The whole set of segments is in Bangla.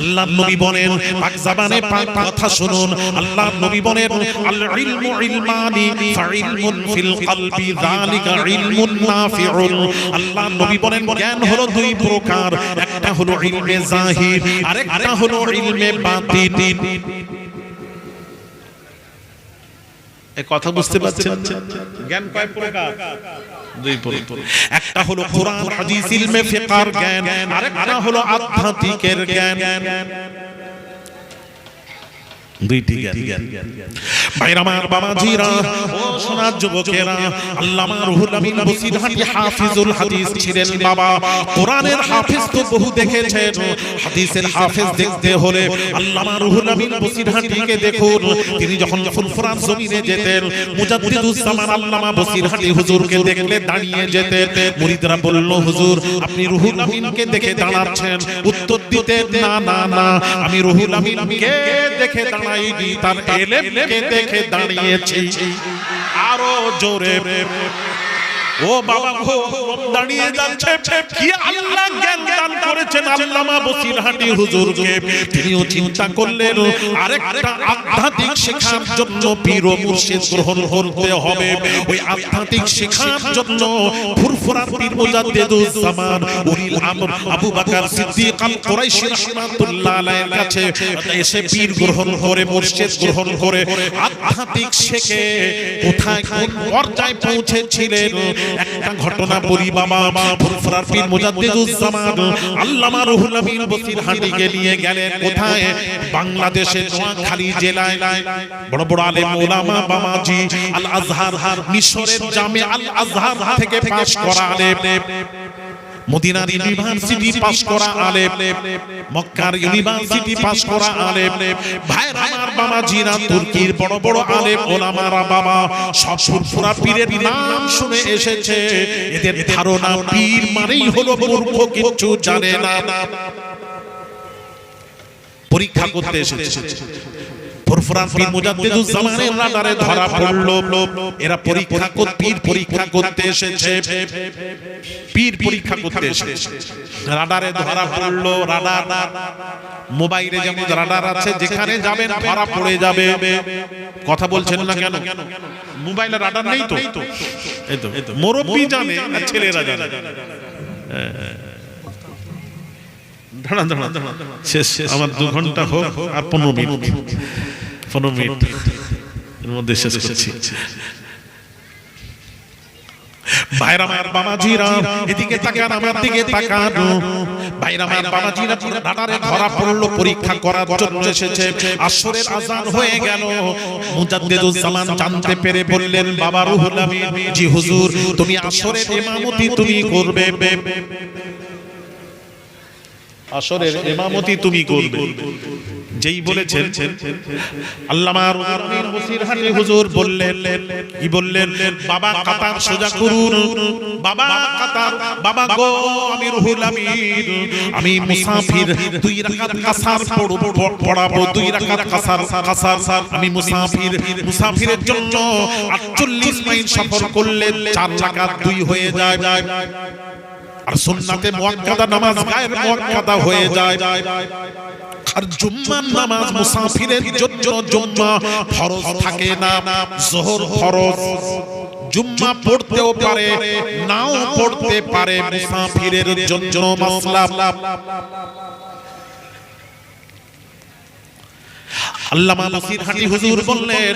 আল্লাহ নবী বলেন, পাক জাবানে পাক কথা শুনুন আল্লাহ নবী বলেন, আল ইলমু ইলমানি ফাইলমুন ফিল কলবি, যালিকা ইলমুন নাফিউন। আল্লাহ নবী বলেন, জ্ঞান হলো দুই প্রকার, একটা হলো ইলমে জাহির, আরেকটা হলো ইলমে বাতিন। কথা বুঝতে পারছেন? জ্ঞান কয় প্রকার? দুই একটা হলো কোরআন হাদিস ইলমে ফিকার জ্ঞান। আরেকটা হলো আধ্যাত্মিকের জ্ঞান। দুইটি জ্ঞান যেতেন, মুজাদ্দিদুস জামান আল্লামা বসিরহাটি হুজুরকে দেখলে দাঁড়িয়ে যেতেন। মুরিদরা বলল, হুজুর, আপনি রুহুল আমিনকে দেখে দাঁড়াচ্ছেন। উত্তর দিতেন, না না না, আমি রুহুল আমিনকে দেখে দাঁড়াইনি তার এলেমকে দেখে দাঁড়িয়েছে। আরও জোরে। ও বাবা গো দাঁড়িয়ে যাচ্ছে। কি আল্লাহ জ্ঞান দান করেছেন আল্লামা বসিরহাটি হুজুরকে? তিনিও চিন্তা করলেন, আরেকটা আধ্যাত্মিক শেখার জন্য পীর মুর্শিদ গ্রহণ করতে হবে। ওই আধ্যাত্মিক শেখার জন্য ফুরফুরার পীর মুজাদ্দিদুজ জামান উলিল আমর আবু বকর সিদ্দিক আল কুরাইশি রাহমাতুল্লাহ আলাইহির কাছে এসে পীর গ্রহণ করে, মুর্শিদ গ্রহণ করে, আধ্যাত্মিক শেখে কোথায় কোন পর্যায়ে পৌঁছেছিলেন? একটা ঘটনা বলি বাবা। ফুরফুরার পীর মুজাদ্দিদুজ জামান আল্লামা রুহুল আমিন বসির বসিরহাটিকে নিয়ে গেলেন কোথায়? বাংলাদেশের নোয়াখালী জেলায়। বড় বড় আলেম ওলামা বাবাজি আল আজহার মিশরের জামে আল আজহার থেকে পাশ করা আলেম। মদিনার ইউনিভার্সিটি পাস করা আলেম মক্কার ইউনিভার্সিটি পাস করা আলেম ভাইরা আমার বাবা জিরা তুর্কির বড় বড় আলেম ওলামারা বাবা সব ফুরফুরা পীরের নাম শুনে এসেছে। এদের ধারণা পীর মানেই হলো মূর্খ কিছু জানে না। পরীক্ষা করতে এসেছে। ফুরফুরান পীর মুজাদ্দিদুজ জামানের রাডারে ধরা পড়ল। এরা পরীক্ষা করতে পীর পরীক্ষা করতে এসেছে। পীর পরীক্ষা করতে এসেছে। রাডারে ধরা পড়ল রাডার মোবাইলে যেমন রাডার আছে যেখানে যাবেন ধরা পড়ে যাবে। কথা বলছেন না কেন? মোবাইলে রাডার নেই তো। এই তো মুরব্বি জানে ছেলেরা জানে। দাঁড়ান দাঁড়ান দাঁড়ান শেষ শেষ। আমার দু ঘণ্টা হোক আর পনেরো মিনিট। পনেরো মিনিট। এর মধ্যে শেষ করছি। ভাইরা মায়ের বাবাজিরা এদিকে তাকান আমার দিকে তাকান। ভাইরা মায়ের বাবাজিরা পুরো রাডারে ধরা পড়ল পরীক্ষা করার জন্য এসেছে। আসরের আজান হয়ে গেল। জানতে পেরে বললেন বাবা রুহুল আমিন জি হুজুর তুমি আসরের ইমামতি তুমি করবে। আসরের ইমামতি তুমি করবে। যেই বলেছেন আল্লামা বসিরহাটি হুজুর বললেন কি বললেন? বাবা কাতার সোজা করুন। বাবা কাতার বাবা গো আমি রুহুল আমিন। আমি মুসাফির দুই রাকাত কাসার পড়ব পড়াবো দুই রাকাত কাসার কাসার আমি মুসাফির মুসাফিরের জন্য 48 মাইল সফর করলে চার রাকাত দুই হয়ে যায়। আর সুন্নাতে মুআক্কাদা নামাজ গায়ের মুআক্কাদা হয়ে যায়। আর জুম্মার নামাজ মুসাফিরের জন্য জুম্মা ফরজ থাকে না যোহর ফরজ। জুম্মা পড়তেও পারে, নাও পড়তে পারে মুসাফিরের জন্য মাসলা আল্লামা নসিরহাটি হুজুর বললেন,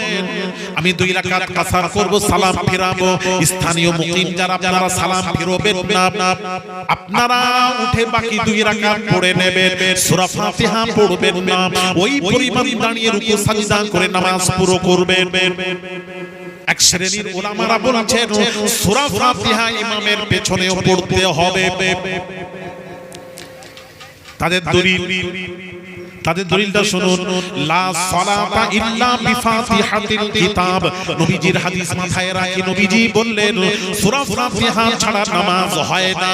আমি দুই রাকাত কাসার করব, সালাম ফিরাবো। স্থানীয় মুকিম যারা আপনারা সালাম ফিরবেন না, আপনারা উঠে বাকি দুই রাকাত পড়ে নেবেন, সূরা ফাতিহা পড়বেন না, ওই পরিমাণ দাঁড়িয়ে রুকু, সাজদা করে নামাজ পুরো করবেন। এক শ্রেণির ওলামারা বলছেন, সূরা ফাতিহা ইমামের পেছনেও পড়তে হবে। তাদের দলিল তাদের দলিলটা শুনুন। লা সালাতা ইল্লা বিফাতিহাতিল কিতাব। নবীজির হাদিস মাথায় রাখি। নবীজি বললেন সূরা ফাতিহা ছাড়া নামাজ হয় না।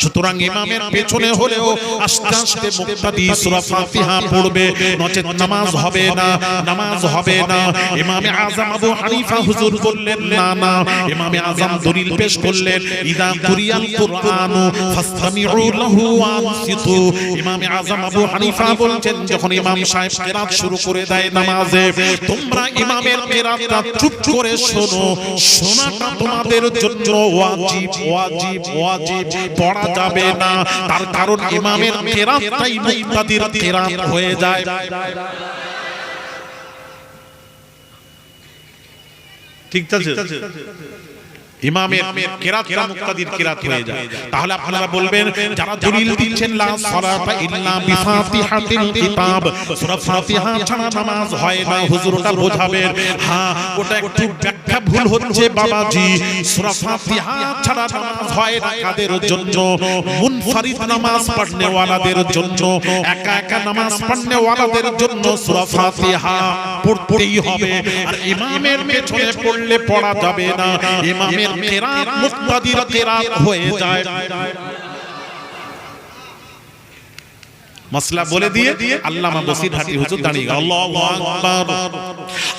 সুতরাং ইমামের পেছনে হলেও আস্তে আস্তে মুক্তাদি সূরা ফাতিহা পড়বে। নচেত নামাজ হবে না। নামাজ হবে না। ইমামে আযম আবু হানিফা হুজুর বললেন না না। ইমামে আযম দলিল পেশ করলেন ইদা কুরিয়াল কুরআনু ফাসতামিউ লাহু ওয়ানসিতু ইমামে আযম আবু হানিফা বলছেন যখন ইমাম সাহেব কিরাত শুরু করে দেয় নামাজে তোমরা ইমামের কিরাতটা চুপ করে শোনো। শোনাটা তোমাদের জন্য ওয়াজিব ওয়াজিব ওয়াজিব। পড়া যাবে না। তার কারণ ইমামের কেরাতটাই মুক্তাদির কেরাত হয়ে যায়। ঠিক আছে ইমামের কেরাতটা মুক্তাদির কেরাত হয়ে যায়। তাহলে আপনারা বলবেন যারা দলিল দিচ্ছেন লা সালাতা ইল্লা বিফাতিহাতিল কিতাব। সূরা ফাতিহা ছাড়া নামাজ হয় না হুজুরটা বোঝাবেন হ্যাঁ ওটা একটু ব্যাখ্যা ভুল হচ্ছে বাবাজি। সূরা ফাতিহা ছাড়া নামাজ হয় না কাদের জন্য। মুনফারিদ নামাজ পড়নে ওয়ালাদের জন্য। একা একা নামাজ পড়নে ওয়ালাদের জন্য সূরা ফাতিহা পড়তেই হবে। আর ইমামের পেছনে পড়লে পড়া যাবে না। ইমামের কেরাত মুক্তাদির কেরাত হয়ে যায়। মাসলা বলে দিয়ে দিয়ে আল্লামা বসির হাটি হুজুর দাঁড়িয়ে গেল। আল্লাহু আকবার।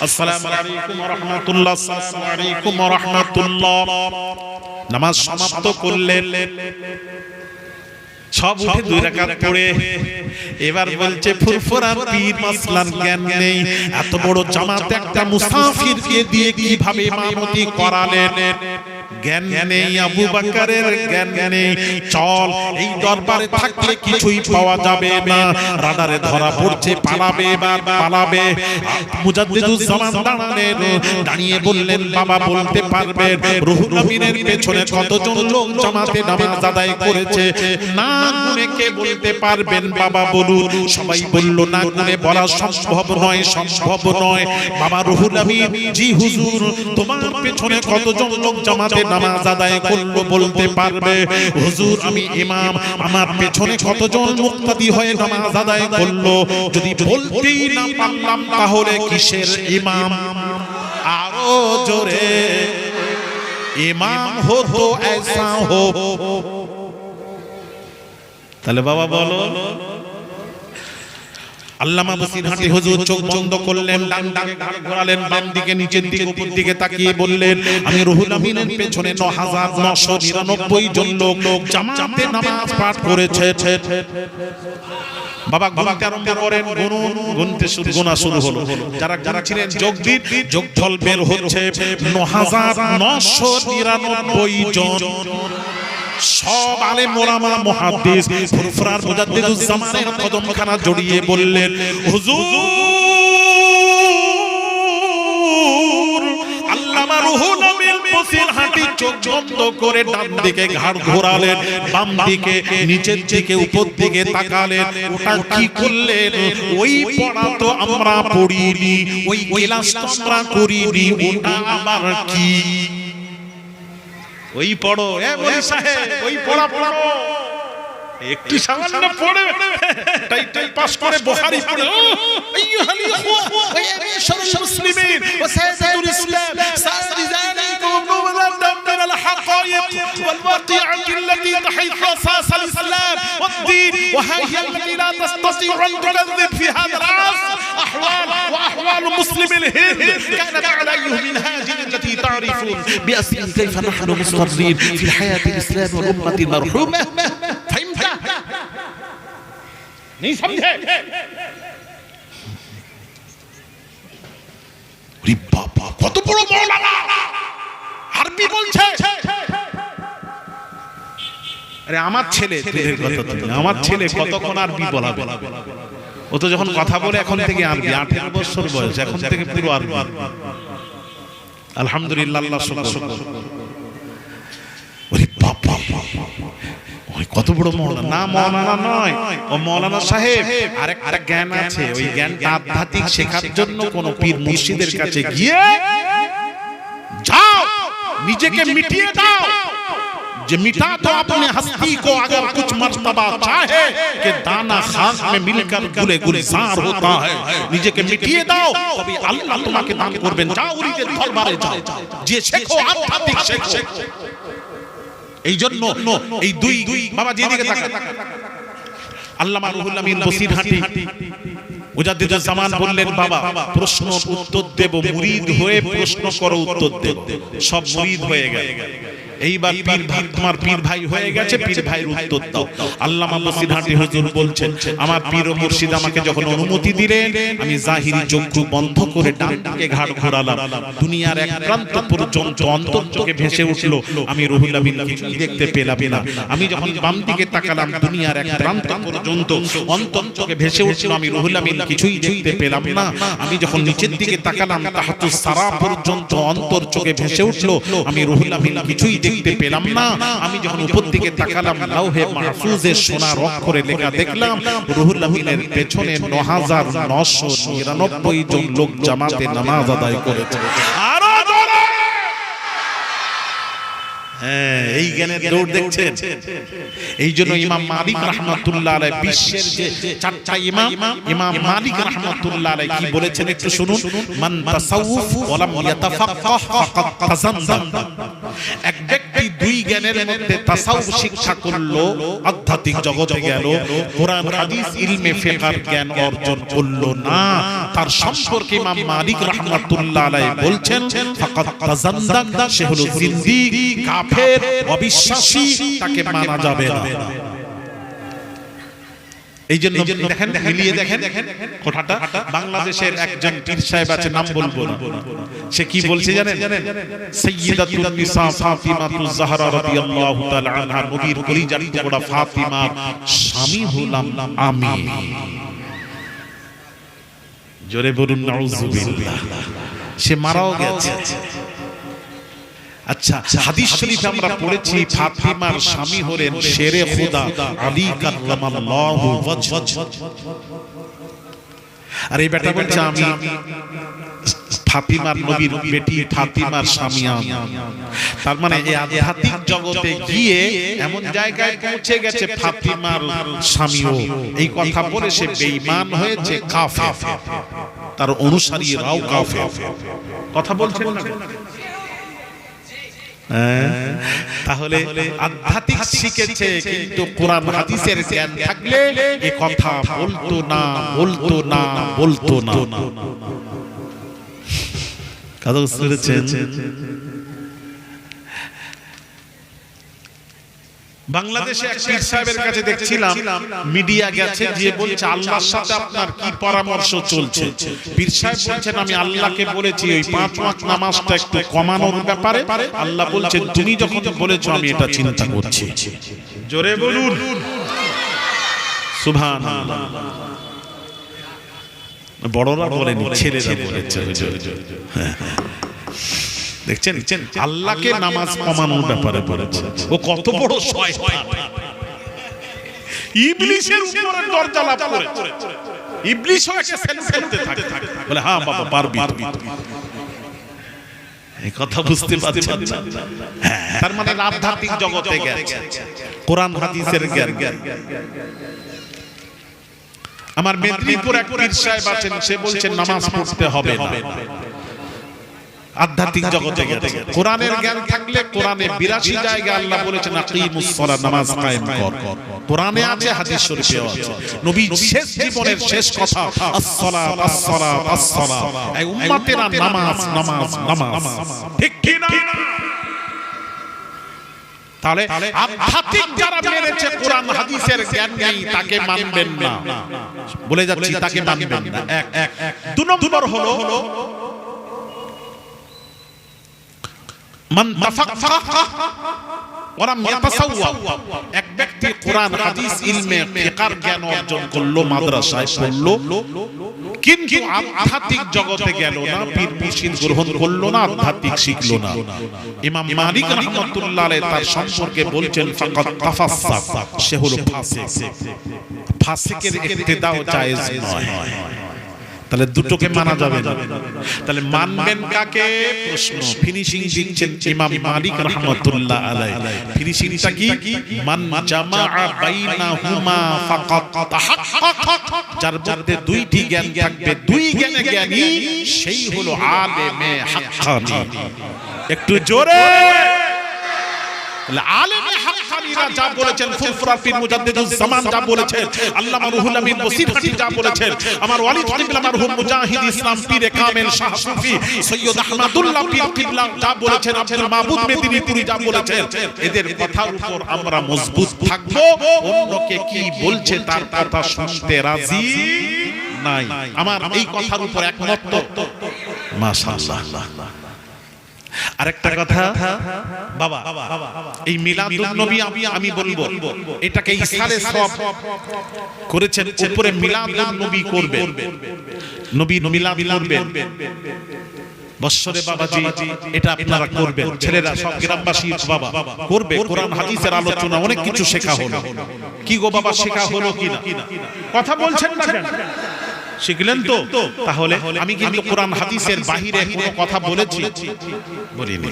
আসসালামু আলাইকুম ওয়া রাহমাতুল্লাহ। আসসালামু আলাইকুম ওয়া রাহমাতুল্লাহ। নামাজ সমাপ্ত করলেন। সব উঠে দুই রাকাত পড়ে। এবার বলছে ফুরফুরা পীর মাসলার জ্ঞান নেই। এত বড় জামাতে একটা মুসাফিরকে দিয়ে কীভাবে ইমামতি করালেন? জ্ঞান নেই আবু বাকারের জ্ঞান নেই। চল এই দরবারে থাকলে কিছুই পাওয়া যাবে না। রাডারে ধরা পড়ছে পালাবে পালাবে মুজাদ্দিদুজ দাঁড়ালেন দাঁড়িয়ে বললেন বাবা বলতে পারবেন রুহুল আমিনের পেছনে কতজন লোক জামাতে নামাজ আদায় করেছে? না গুনে কে বলতে পারবেন বাবা বলুন। সবাই বলল না গুনে বলা সম্ভব নয় সম্ভব নয়। বাবা রুহুল আমিন জি হুজুর তোমার পেছনে কতজন লোক জামাতে নামাজ আদায় করলো বলতে পারবে হুজুর আমি ইমাম আমার পেছনে কতজন মুক্তাদি হয়ে নামাজ আদায় করলো যদি বলতেই না পারলাম তাহলে কিসের ইমাম আরো জোরে ইমাম হো তো ऐसा हो তাহলে বাবা বলো আল্লামা বসিরহাটি হুজুর চোখ বন্ধ করলেন, ডান ডান ঘাড় ঘোরালেন, বাম দিকে নিচের দিকে উপর দিকে তাকিয়ে বললেন, আমি রুহুল আমিনের পেছনে 9999 জন লোক জামাতে নামাজ পাঠ করেছে। বাবা গুনতে আরম্ভ করেন, গুনুন, গুনতে শুরু গোনা শুরু হলো। যারা যারা ছিলেন যোগদীপ যোগফল বের হচ্ছে 9999 জন। সব আলেম ওলামা, মুহাদ্দিস, ফুরফুরার মুজাদ্দিদুজ জামানের কদমখানা জড়িয়ে বললেন, হুজুর হাঁটি চোখ করে ঘোরালেন, বাম নিচের উপর দিকে ওটা ওই আমরা পড়িনি, ওই ক্লাস আমরা করিনি, ওটা আবার কি? ওই পড়ো বলি সাহেব ওই পড়া পড়াবো একটু সামান্য পড়ে। টাইটেল টাই পাস করে বুখারী পড়ে। আইয়ুহাল ইখওয়া ওয়া মুসলিমিন ওয়া সাইয়্যিদুল ইসলাম। الحقائق والواقع الذي تحيط رصاص الإسلام والدين. وهي التي لا تستطيع أن تكذب في هذا العصر. أحوال وأحوال مسلم الهند. كانت عليه من هذه التي تعرف بأسئلة كيف نحن مسترضين في حياة الإسلام والأمة المرحومة؟ فهمت؟ नहीं समझे बाबा कत बड़ा मौलाना আরবি বলছে? আরে আমার ছেলে আমার ছেলে কতক্ষণ আরবি বলাবে ও তো যখন কথা বলে এখন থেকে আরবি আঠেরো বছর বয়স এখন থেকে পুরো আরবি আলহামদুলিল্লাহ আল্লাহ শুকর। ওরে বাবা ওই কত বড় মৌলানা? না মৌলানা? নয় ও মৌলানা সাহেব। আর একটা জ্ঞান আছে ওই জ্ঞানটা আধ্যাত্মিক শেখার জন্য কোন পীর মুর্শিদের কাছে গিয়ে নিজেকে মিটিয়ে দাও যে मिटा तो अपने हस्ती को अगर कुछ मर्तबा चाहे कि दाना खाक में मिलकर गुले गुलजार होता है নিজেকে মিটিয়ে দাও তবে আল্লাহ তোমাকে দান করবেন যাও উরিদের দরবারে যাও যে শেখো আধ্যাত্মিক শেখো এই জন্য এই দুই বাবা যেদিকে তাকান আল্লামা রুহুল আমিন বসিরহাটি মুজাদ্দিদুল জামান বললেন বাবা প্রশ্ন উত্তর দেব মুরিদ হয়ে প্রশ্ন করো উত্তর দেব। সব মুরিদ হয়ে গেল। এইবার পীর ভাই তোমার পীর ভাই হয়ে গেছে পীর ভাইয়ের উত্তর দাও। আল্লামা বসিরহাটি হুজুর বলছেন আমার পীর ও মুর্শিদ আমাকে যখন অনুমতি দিলেন আমি জাহিরি চক্ষু বন্ধ করে ডান দিকে ঘাট ঘোরালাম। দুনিয়ার এক প্রান্ত পর্যন্ত অন্তর ভেসে উঠল। আমি রুহুল আমিন কিছুই দেখতে পেলাম না। আমি যখন বাম দিকে তাকালাম দুনিয়ার এক প্রান্ত পর্যন্ত অন্তর ভেসে উঠল। আমি রুহুল আমিন কিছুই দেখতে পেলাম না। আমি যখন নিচের দিকে তাকালাম তাহাতু সারা পর্যন্ত অন্তর চোখে ভেসে উঠল আমি রুহুল আমিন কিছুই দেখতে পেলাম না। আমি যখন উপর দিকে তাকালাম লাউহে মাহফুজে সোনার অক্ষরে লেখা দেখলাম। রুহুল আমিনের পেছনে 9999 জন লোক জামাতে নামাজ আদায় করেছে আরও জোরে হ্যাঁ এই জ্ঞানের দৌড় দেখছেন? এই জন্য ইমাম মালিক রহমাতুল্লাহ আলাই বিশ্বের যে চারটা ইমাম ইমাম মালিক রহমাতুল্লাহ আলাই কি বলেছেন একটু শুনুন। মান তাসাউফ ওয়ালাম ইয়াতাফাক্কাহ ফাকাদ তাজান্দাম এক ব্যক্তি জ্ঞানের মধ্যে তাসাউফ শিক্ষা করল, আধ্যাত্মিক জগতে গেল, কোরআন, হাদিস, ইলমে ফিকহার জ্ঞান অর্জন করল না। তার সম্পর্কে ইমাম মালিক রাহমাতুল্লাহ আলাইহি বলছেন ফাকাত তাজান্দাম সে হলো জিন্দিক, কাফের, অবিশ্বাসী, তাকে মানা যাবে না। এই জন্য দেখেন মিলিয়ে দেখেন কথাটা বাংলাদেশের একজন পীর সাহেব আছে নাম বলব সে কি বলছে জানেন? সাইয়্যিদাতুন নিসা ফাতিমাতুজ জাহরা রাদিয়াল্লাহু তাআলা আনহা নবীর কলিজার টুকরা ফাতিমার স্বামী হলাম আমি। জোরে বলুন নাউজুবিল্লাহ। সে মারাও গেছে। আচ্ছা হাদিস শরীফে আমরা পড়েছি ফাতিমার স্বামী হলেন শেরে খোদা। আলী কাল্লামাল্লাহু ওয়াজহ। আর এই বেটা বলছে আমি ফাতিমার নবীর বেটি ফাতিমার স্বামী আমি। তার মানে এই আধ্যাত্মিক জগতে গিয়ে এমন জায়গায় পৌঁছে গেছে ফাতিমার স্বামীও এই কথা বলে সে বেঈমান হয়েছে কাফের। তার অনুসারীরাও কাফের। কথা বলছেন না তাহলে আধ্যাত্মিক শিখেছে কিন্তু কোরআন হাদিসের জ্ঞান থাকলে এ কথা বলতো না বলতো না বলতো না কথা বুঝতে বাংলাদেশে এক পীর সাহেবের কাছে দেখছিলাম মিডিয়া গেছে যে বলছে আল্লাহর সাথে আপনার কি পরামর্শ চলছে? পীর সাহেব বলছেন আমি আল্লাহকে বলেছি ওই পাঁচ ওয়াক্ত নামাজটা একটু কমানোর ব্যাপারে আল্লাহ বলছেন তুমি যখন বলেছ আমি এটা চিন্তা করছি। জোরে বলুন। সুবহান বড়রা বলেনি ছেলেরা বলেছে। হ্যাঁ। দেখছেন? আল্লাহকে নামাজ কমানোর ব্যাপারে বলেছে। ও কত বড় শয়তান। ইবলিসের উপরে দরজা লাভ করেছে। ইবলিসও একে করতে থাকে। বলে হ্যাঁ বাবা পারবি এই কথা বুঝতে পারছেন? হ্যাঁ। তার মানে আধ্যাত্মিক জগতে গেছে। কোরআন হাদিসের জ্ঞান। আমার মেদিনীপুর এক পীর সাহেব আছেন। সে বলছেন নামাজ পড়তে হবে না। আধ্যাত্মিক জগতে গেছে। কোরআনের জ্ঞান থাকলে কোরআনে 82 জায়গা আল্লাহ বলেছেন আকিমুস সালাত নামাজ কায়েম কর। কোরআনে আছে হাদিস শরীফে আছে নবী শেষ জীবনের শেষ কথা আস-সালাত আস-সালাত আস-সালাত এই উম্মতেরা নামাজ নামাজ নামাজ ঠিক কি না? তাহলে আধ্যাত্মিক যারা মেনেছে কোরআন হাদিসের জ্ঞান নেই তাকে মানবেন না। বলে যাচ্ছি তাকে মানবেন না। এক এক। দু নম্বর হলো মান তাফাক্কাহা ওয়ালাম ইয়াতাসাওয়া এক ব্যক্তি কোরআন, হাদিস, ইলমে ফিকহার জ্ঞান অর্জন করল, মাদ্রাসায় পড়ল, কিন্তু আধ্যাত্মিক জগতে গেল না, পীর মুর্শিদ গ্রহণ করল না, আধ্যাত্মিক শিখলো না। ইমাম মালিক রাহমাতুল্লাহ তার সম্পর্কে বলছেন ফাকাত তাফাসসাক সে হলো ফাসিক। ফাসিকের জায়েজ নয়। তাহলে দুটোকে মানা যাবে না। তাহলে মানবেন কাকে? প্রশ্ন। ফিনিশিং দিচ্ছেন ইমাম মালিক রাহমাতুল্লাহ আলাই ফিনিশিংটা কি? মান জামা বাইনাহুমা ফাকাত তাহাক্কাক। যার মধ্যে দুইটি জ্ঞান থাকবে দুই জ্ঞানে জ্ঞানী সেই হলো আলেমে হাক্কানি। একটু জোরে! আলেমে হাক্কানিরা যা বলেছেন ফুরফুরা পীর মুজাদ্দিদুজ জামান যা বলেছেন আল্লামা রুহুল আমিন বসিরহাটি যা বলেছেন আমার ওয়ালিদ কিবলা মারহুম মুজাহিদ ইসলাম পীরে কামেল শাহ সুফি সৈয়দ আহমদুল্লাহ পীর কিবলা যা বলেছেন। আব্দুল মাহমুদ মেদিনীপুরি যা বলেছেন। এদের কথার উপর আমরা মজবুত থাকব। অন্যকে কি বলছে তার কথা শুনতে রাজি? নাই। আমার এই কথার উপর একমত। মাশাআল্লাহ। আরেকটা কথা বাবা এই মিলাদুন নবী আমি আমি বলব এটাকে ইসালে সব করেছেন উপরে মিলাদুন নবী করবে নবী মিলাদ করবেন। বৎসরে বাবাজি এটা আপনারা করবেন। ছেলেরা সব গ্রামবাসী বাবা। করবে কোরআন হাদিসের আলোচনা অনেক কিছু শেখা হলো। কি গো বাবা শেখা হলো কিনা? কথা বলছেন না কেন শিখলেন তো? তাহলে আমি কিন্তু কোরআন হাদিসের বাহিরে কোনো কথা বলেছি? বলিনি।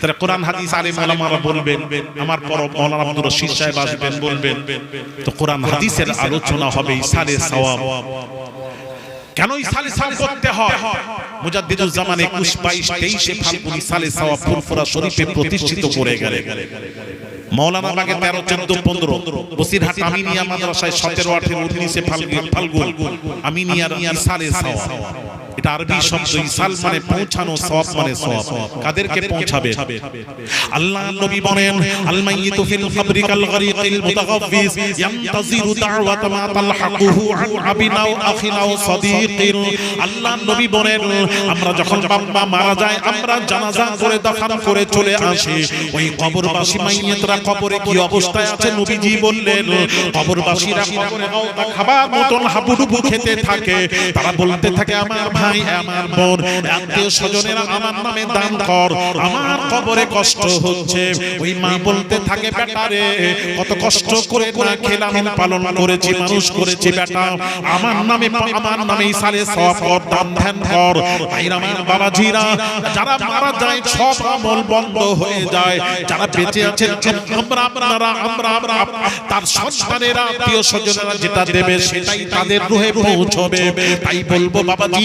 তাহলে কোরআন হাদিস আলেম ওলামারা বলবেন আমার পর মৌলানা আব্দুর রশিদ সাহেব আসবেন বলবেন। তো কোরআন হাদিসের আলোচনা হবে সওয়াব। কেন ইসালে সওয়াব করতে হয়? মুজাদ্দিদুল জামান 21 22 23 ফাল্গুন ইসালে সওয়াব ফুরফুরা শরীফে প্রতিষ্ঠিত করে গেলেন। মৌলানা বাগে তেরো চোদ্দ পনেরো। বসিরহাট আমিনিয়া মাদ্রাসায় সতেরো আঠেরো উনিশে ফাল্গুন। আমিনিয়ার ইসালে সওয়াব এটা আরবি শব্দ ইসাল মানে পৌঁছানো সওয়াব মানে সওয়াব কাদেরকে পৌঁছাবে? আল্লাহ নবী বলেন আল মাইয়িতু ফিল কবরি কাল গরিকিল মুতাগাফফিস ইয়ান্তাজিরু দাওয়াত মা তালহাকুহু আন আখিনাও সাদিকিন। আল্লাহ নবী বলেন আমরা যখন বাবা মারা যায় আমরা জানাজা করে দফন করে চলে আসি। ওই কবরবাসী মাইয়িতরা কবরে কি অবস্থায় আছে? নবীজি বললেন কবরবাসীরা কবরে খাবার মতন হাবুডুবু খেতে থাকে। তারা বলতে থাকে আমার ভাই আমার বোন। আত্মীয় স্বজনেরা আমার নামে দান কর। আমার কবরে কষ্ট হচ্ছে। ওই মা বলতে থাকে বেটারে কত কষ্ট করে না খেলাম পালন করেছি, মানুষ করেছি, বেটা। আমার নামে আমার নামে ইসালে সব কর, দান ধ্যান কর। ভাইরা, আমার বাবাজিরা, যারা মারা যায়, সব আমল বন্ধ হয়ে যায়। যারা বেঁচে আছেন আমরা, আপনারা, আমরা আমরা। তার সন্তানেরা, আত্মীয় স্বজনেরা যেটা দেবে, সেটাই তাদের রুহে পৌঁছবে। তাই বলব, বাবাজি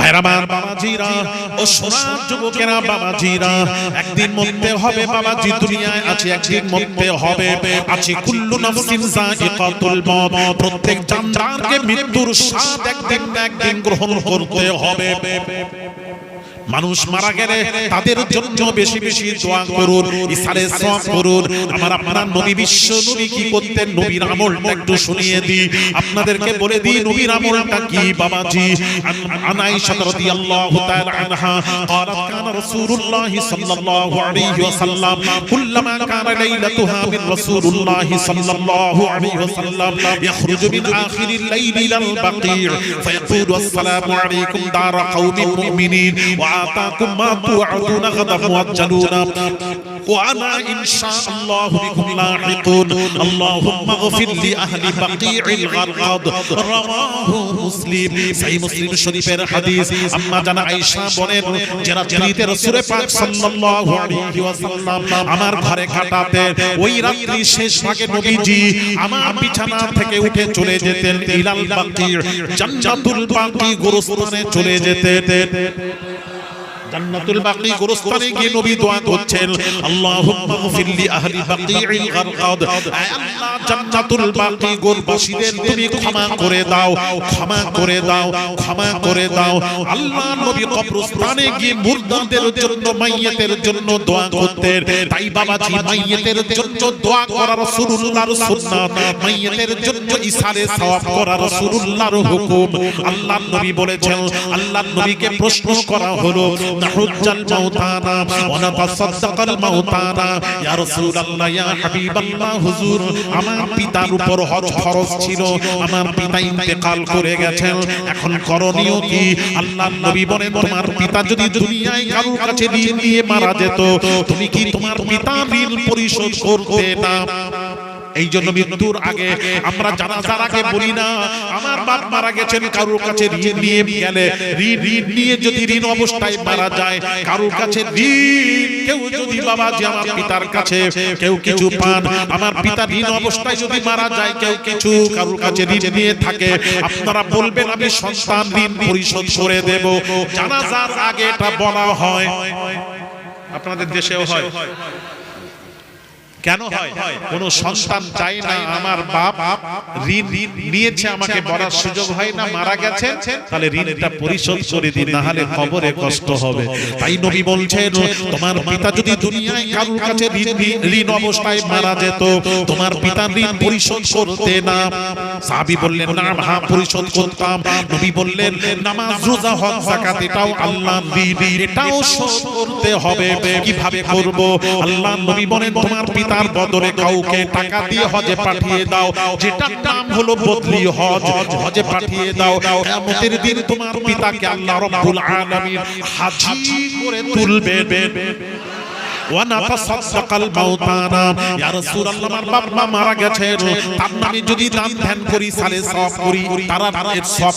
ভাইরামার বাবাজিরা, ও সোনার যুবকেরা বাবাজিরা, একদিন মরতে হবে বাবাজি, দুনিয়ায় আছে, একদিন মরতে হবে। আছে কুল্লু নাফসিন যায়িকাতুল মউত প্রত্যেক জানদারকে মৃত্যুর স্বাদ একদিন একদিন গ্রহণ করতে হবে। মানুষ মারা গেলে তাদের জন্য বেশি বেশি দোয়া করুন ইসারে সওয়াব করুন আমার আপনার নবী বিশ্ব নবী কি করতেন নবীর আমলটা একটু শুনিয়ে দিই আপনাদেরকে বলে দিই নবীর আমলটা কি বাবাজি আন আয়েশা রাদিয়াল্লাহু তাআলা আনহা قالت كان رسول الله صلى الله عليه وسلم كلما كان ليلتها من رسول الله صلى الله عليه وسلم يخرج من آخر الليل إلى البقيع فيقول السلام عليكم دار قوم مؤمنين وآتاكم ما توعدون غدا مؤجلون وأنا إن شاء الله بكم لاحقون اللهم اغفر لأهل بقيع الغرقد رواه مسلم صحيح مسلم শরীফের হাদিস আম্মা জানা আয়েশা বলেন যারা রাত্রিতে রাসূল পাক সাল্লাল্লাহু আলাইহি ওয়াসাল্লাম আমার ঘরে কাটাতে ওই রাত্রি শেষ ভাগে নবীজি আমার বিছানা থেকে উঠে চলে যেতেন ইলাল বাকি জান্নাতুল বাকি গোরস্থানে চলে যেতেন জান্নাতুল বাকি গোরস্থানে গিয়ে নবী দোয়া করছেন, আল্লাহুম্মা গফির লি আহলি বাকিইল গারকাদ। আল্লাহ, জান্নাতুল বাকি গোরবাসীদের তুমি ক্ষমা করে দাও, ক্ষমা করে দাও, ক্ষমা করে দাও। আল্লাহ নবী কবরস্থানে গিয়ে মুর্দাদের জন্য, মাইয়াতের জন্য দোয়া করতেন। তাই বাবাজি মাইয়াতের জন্য দোয়া করা রাসূলুল্লাহর সুন্নাত, মাইয়াতের জন্য ইসারে সওয়াব করা রাসূলুল্লাহর হুকুম। আল্লাহ নবী বলেছেন, আল্লাহ নবীকে প্রশ্ন করা হলো নাহুজ্জাল মাউতানা ওয়া নাতাসাদ্দাকাল মাউতানা ইয়া রাসূলুল্লাহ ইয়া হাবিবাল্লাহ হুজুর আমার পিতার উপর হজ ফরজ ছিল। আমার পিতা ইন্তেকাল করে গেছেন। এখন করণীয় কি? আল্লাহ নবী বলেন, তোমার পিতা যদি দুনিয়ায় কারোর কাছে ঋণ নিয়ে মারা যেত, তুমি কি তোমার পিতা ঋণ পরিশোধ করতে না? এই জন্য মৃত্যুর আগে আমরা জানাজার আগে বলি না আমার বাপ মারা গেছেন কারোর কাছে ঋণ নিয়ে গেলে ঋণ ঋণ নিয়ে যদি ঋণ অবস্থায় মারা যায় কারোর কাছে ঋণ কেউ যদি বাবা যে আমার পিতার কাছে কেউ কিছু পান আমার পিতা ঋণ অবস্থায় যদি মারা যায় কেউ কিছু কারোর কাছে ঋণ নিয়ে থাকে আপনারা বলবেন আমি সন্তান ঋণ পরিশোধ করে দেব। জানাজার আগে এটা বলা হয়। আপনাদের দেশেও হয় কেন হয়? কোন সন্তান চাই না আমার বাপ ঋণ নিয়েছে আমাকে বলার সুযোগ হয় না মারা গেছে তাহলে ঋণটা পরিশোধ করে দিন না হলে কবরে কষ্ট হবে। তাই নবী বলছেন তোমার পিতা যদি দুনিয়ায় কারোর কাছে ঋণ ঋণ- অবস্থায় মারা যেত তোমার পিতা ঋণ পরিশোধ করতে না। সাহাবী বললেন না হ্যাঁ পরিশোধ করতাম। নবী বললেন নামাজ রোজা হজ যাকাত এটাও আল্লাহ ঋণ এটাও শোধ করতে হবে। কীভাবে করব আল্লাহ নবী বলেন তোমার পিতার বদলে কাউকে টাকা দিয়ে হজে পাঠিয়ে দাও। যেটার নাম হলো বদলি হজ। হজে। পাঠিয়ে দাও। কিয়ামতের দিন তোমার পিতাকে আল্লাহ রাব্বুল আলামিন হাজী করে তুলবে ইয়া রাসূলুল্লাহ, আমার মা মারা গেছে তার যদি দান ধ্যান করি, সালে সওয়াব করি, তারা এর সওয়াব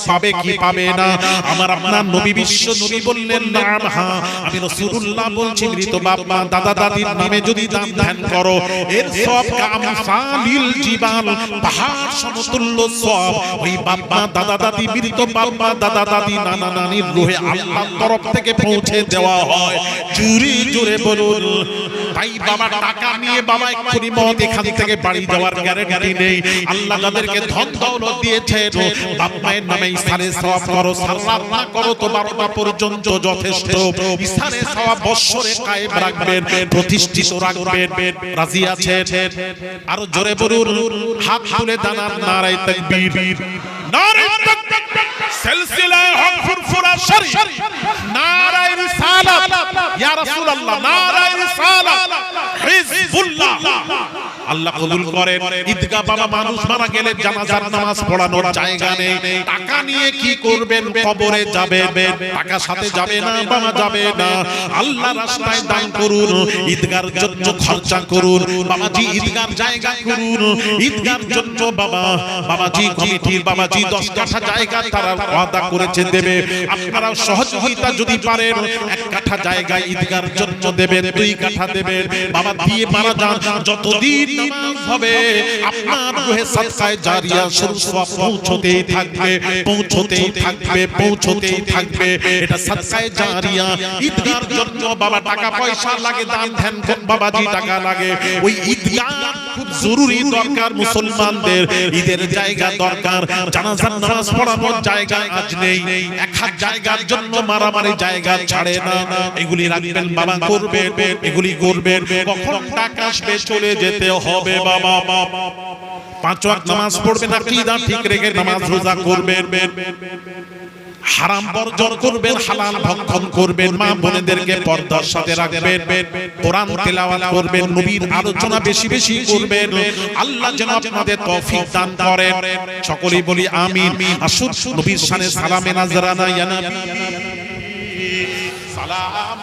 পাবে না? আমার আপনার নবী নবী বললেন, নাম হ্যাঁ আমি রাসূলুল্লাহ বলছি দাদা দাদির নামে যদি দান ধ্যান করো সওয়াব ওই মা, দাদা দাদি, মৃত বাপ দাদা দাদি তরফ থেকে পৌঁছে দেওয়া হয়। জুরি জুরে বলুন তাই বাবা টাকা নিয়ে বাবা এক্ষুনি মত এখান থেকে বাড়ি যাওয়ার গ্যারান্টি নেই। আল্লাহ তাদেরকে ধন দৌলত দিয়েছেন বাপ মায়ের নামে ইসারে সওয়াব করো, সালাত না করো তো বারোটা পর্যন্ত যথেষ্ট। ইসারে সওয়াব বৎসরে কায়েম রাখবেন প্রতিষ্ঠিত রাখবেন রাজি আছেন আরও জোরে বলুন, হাত তুলে দানার নারাই তাকবীর। তাকবীর সিলসিলায়ে হক ফুরফুরা শরী নারায়ে রিসালাত। ইয়া রাসূলুল্লাহ নারায়ে রিসালাত। হিজবুল্লাহ। আল্লাহ কবুল করেন। ঈদগাহ বাবা মানুষ মারা গেলে জানাজার নামাজ পড়ানোর জায়গা নেই। টাকা নিয়ে কি করবেন? কবরে যাবেন। টাকা সাথে যাবে না, বাবা যাবে না। আল্লাহ রাস্তায় দান করুন, ঈদগার জন্য খরচা করুন। বাবাজি ঈদগার জায়গা করুন। ঈদগার জন্য বাবা, বাবাজি কমিটির বাবাজি দশ কাঠা জায়গা তারা ওয়াদা করেছে দেবে। আপনারা সহযোগিতা যদি পারেন, এক কাঠা জায়গায় ঈদগার জন্য দেবেন, দুই কাঠা দেবেন। বাবা দিয়ে মারা যান, যতদিন টাকা পয়সা লাগে ওই জরুরি দরকার মুসলমানদের। ঈদের জায়গা দরকার, জানাজার নামাজ পড়ানোর জায়গা আজ নেই। এক জায়গার জন্য মারামারি জায়গা ছাড়ে না। এগুলি রাখবেন বাবা করবে এগুলি করবে কখন টাকা আসবে চলে যেতে হবে বাবা। পাঁচ ওয়াক্ত নামাজ পড়বেন আকীদা ঠিক রেখে নামাজ রোজা করবেন। হারাম বর্জন করবেন, হালাল ভক্ষণ করবেন। মা বোনেদেরকে পর্দার সাথে রাখবেন, কোরআন তেলাওয়াত করবেন, নবীর আলোচনা বেশি বেশি করবেন। আল্লাহ যেন আপনাদের তৌফিক দান করেন। সকলেই বলি আমিন। আসুন, নবীর শানে সালামে নাজরানা ইয়া নবী সালাম